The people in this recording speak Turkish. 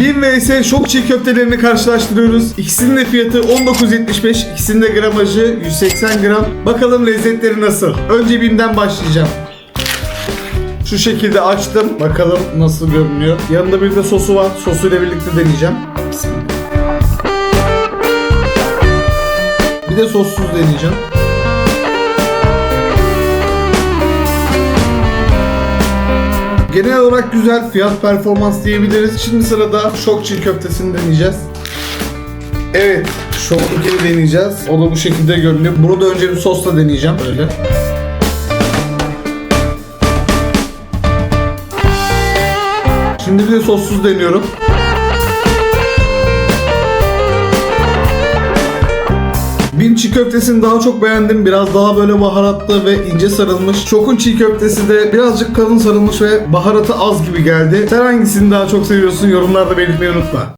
Bin vs şok çiğ köftelerini karşılaştırıyoruz. İkisinin de fiyatı 19.75, ikisinin de gramajı 180 gram. Bakalım lezzetleri nasıl? Önce Bim'den başlayacağım. Şu şekilde açtım. Bakalım nasıl görünüyor. Yanında bir de sosu var. Sosuyla birlikte deneyeceğim. Bir de sossuz deneyeceğim. Genel olarak güzel fiyat performans diyebiliriz. Şimdi sırada şok çiğ köftesini deneyeceğiz. Evet, şoklukini deneyeceğiz. O da bu şekilde görünüyor. Bunu da önce bir sosla deneyeceğim böyle. Şimdi bir de sossuz deniyorum. Bin çiğ köftesini daha çok beğendim. Biraz daha böyle baharatlı ve ince sarılmış. Şokun çiğ köftesi de birazcık kalın sarılmış ve baharatı az gibi geldi. Sen hangisini daha çok seviyorsun? Yorumlarda belirtmeyi unutma.